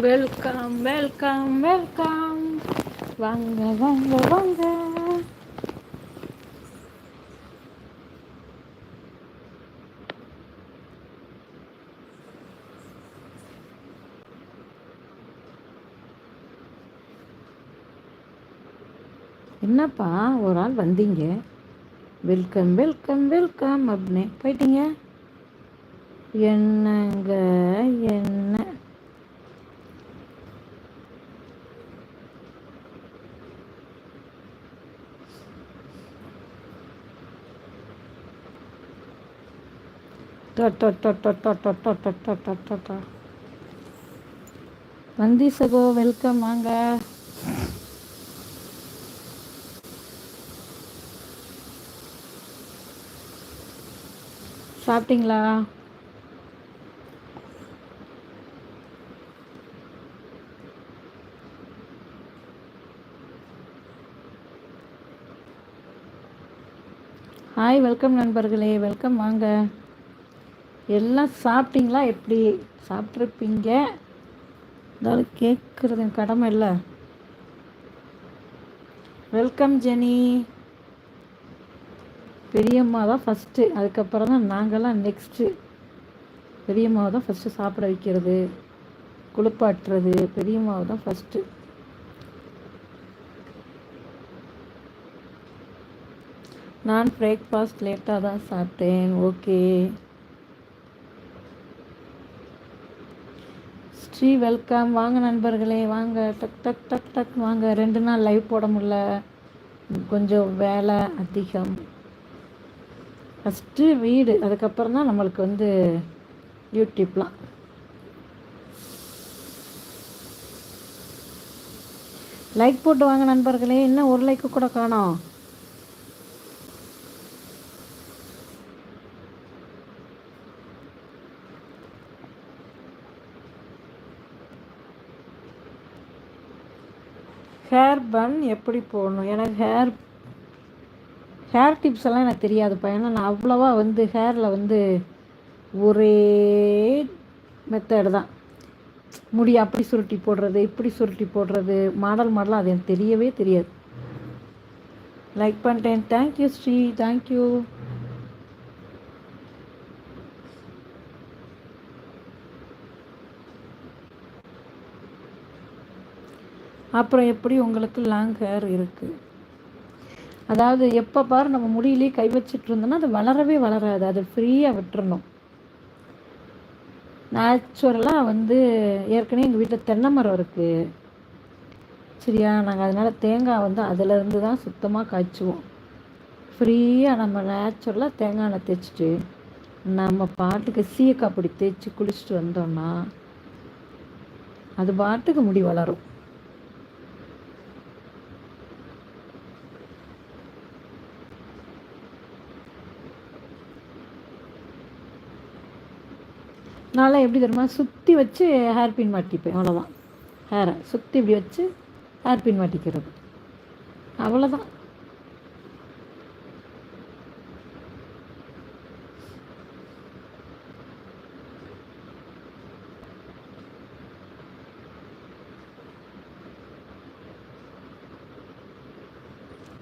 Welcome welcome welcome வாங்க வாங்க வாங்க. என்னப்பா ஒரு ஆள் வந்தீங்க? வெல்கம் வெல்கம் வெல்கம் அப்படின்னு. போயிட்டீங்க? என்னங்க என்ன? வந்தி சகோ வெல்கம் வாங்க சாப்பிட்டீங்களா ஹாய் வெல்கம் நண்பர்களே வெல்கம் வாங்க எல்லாம் சாப்பிட்டீங்களா? எப்படி சாப்பிட்ருப்பீங்க இருந்தாலும் கேட்குறது என் கடமை இல்லை. வெல்கம் ஜெனி பெரியம்மா தான் ஃபஸ்ட்டு அதுக்கப்புறம் தான் நாங்கள்லாம் நெக்ஸ்ட்டு பெரியம்மாவை தான் ஃபஸ்ட்டு சாப்பிட வைக்கிறது குளிப்பாட்டுறது பெரியம்மாவை தான் ஃபஸ்ட்டு நான் பிரேக்ஃபாஸ்ட் லேட்டாக தான் சாப்பிட்டேன். ஓகே ஸ்ரீ வெல்கம் வாங்க நண்பர்களே வாங்க. டக் டக் டக் டக். வாங்க. ரெண்டு நாள் லைவ் போட முடில கொஞ்சம் வேலை அதிகம். ஃபஸ்ட்டு வீடு அதுக்கப்புறம் தான் நம்மளுக்கு வந்து யூடியூப்லாம் லைக் போட்டு வாங்க நண்பர்களே. இன்னும் ஒரு லைக்கு கூட காணோம். ஹேர் பன் எப்படி போடணும்? எனக்கு ஹேர் ஹேர் டிப்ஸ் எல்லாம் எனக்கு தெரியாதுப்பா. ஏன்னா நான் அவ்வளோவா வந்து ஹேரில் வந்து ஒரே மெத்தடு தான். முடி அப்படி சுருட்டி போடுறது இப்படி சுருட்டி போடுறது மாடல் மாடலாக அது எனக்கு தெரியவே தெரியாது. லைக் பண்ணிட்டேன். தேங்க்யூ ஸ்ரீ தேங்க்யூ அப்புறம் எப்படி உங்களுக்கு லாங் ஹேர் இருக்குது அதாவது எப்போ பார் நம்ம முடியிலே கை வச்சுட்டு இருந்தோம்னா அது வளரவே வளராது. அது ஃப்ரீயாக விட்டுறணும். நேச்சுரலாக வந்து ஏற்கனவே எங்கள் வீட்டில் தென்னை மரம் இருக்குது சரியா? நாங்கள் அதனால் தேங்காய் வந்து அதிலேருந்து தான் சுத்தமாக காய்ச்சுவோம். ஃப்ரீயாக நம்ம நேச்சுரலாக தேங்காய் எண்ணெய் தேய்ச்சிட்டு நம்ம பாட்டுக்கு சீயக்காய் அப்படி தேய்ச்சி குளிச்சுட்டு வந்தோம்னா அது பாட்டுக்கு முடி வளரும். நான்லாம் எப்படி தெரியுமா? சுற்றி வச்சு ஹேர் பின் மாட்டிப்பேன். அவ்வளோதான் ஹேரை சுற்றி இப்படி வச்சு ஹேர் பின் மாட்டிக்கிறது. அவ்வளோதான்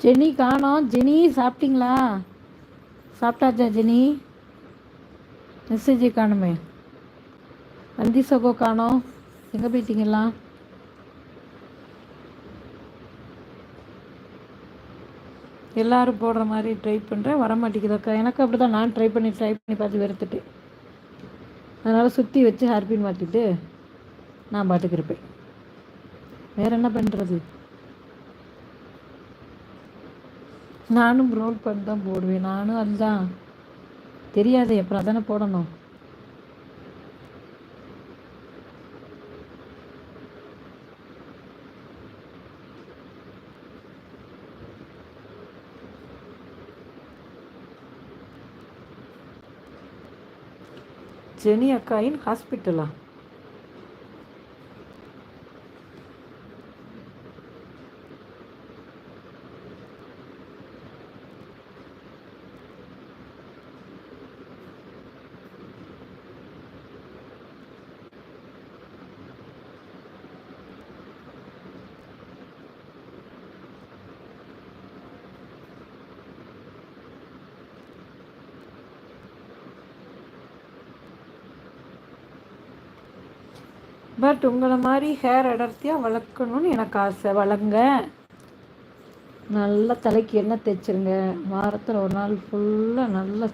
ஜெனி காணோம். ஜெனி சாப்பிட்டீங்களா? சாப்பிட்டாச்சா ஜெனி? மெசேஜே காணுமே. வந்தி சகோ காணோம் எங்கே போயிட்டீங்களா எல்லாரும் போடுற மாதிரி ட்ரை பண்ணுறேன் வர மாட்டேங்குதாக்கா எனக்கு அப்படி தான் நான் ட்ரை பண்ணி ட்ரை பண்ணி பார்த்து வெறுத்துட்டு அதனால் சுற்றி வச்சு ஹேர்பின் மாற்றிட்டு நான் பாட்டுக்கு இருப்பேன். வேற என்ன பண்ணுறது நானும் ரோல் பண்ணி தான் போடுவேன். நானும் அதுதான். தெரியாது அப்புறம் அதானே போடணும்? ஜெனி அக்காயின் ஹாஸ்பிட்டலா? பட் உங்களை மாதிரி ஹேர் அடர்த்தியாக வளர்க்கணும்னு எனக்கு ஆசை. வளங்க நல்லா தலைக்கு எண்ணெய் தேய்ச்சிருங்க. வாரத்தில் ஒரு நாள் ஃபுல்லாக நல்லா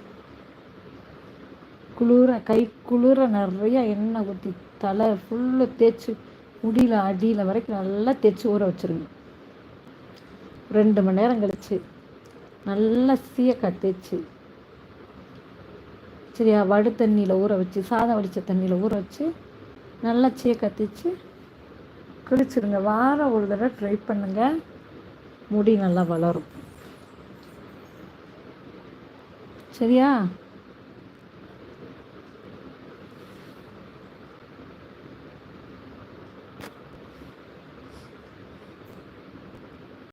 குளிர கை குளிர நிறையா எண்ணெய் ஊற்றி தலை ஃபுல்லு தேய்ச்சி முடியல அடியில் வரைக்கும் நல்லா தேய்ச்சி ஊற வச்சுருங்க. ரெண்டு மணி நேரம் கழிச்சு நல்லா சீயக்காய் தேய்ச்சி. சரியா வடு தண்ணியில் ஊற வச்சு சாதம் வடித்த தண்ணியில் ஊற வச்சு நல்லா சீயை கத்திச்சு குளிச்சிருங்க வாரம் ஒரு தடவை ட்ரை பண்ணுங்கள் முடி நல்லா வளரும். சரியா?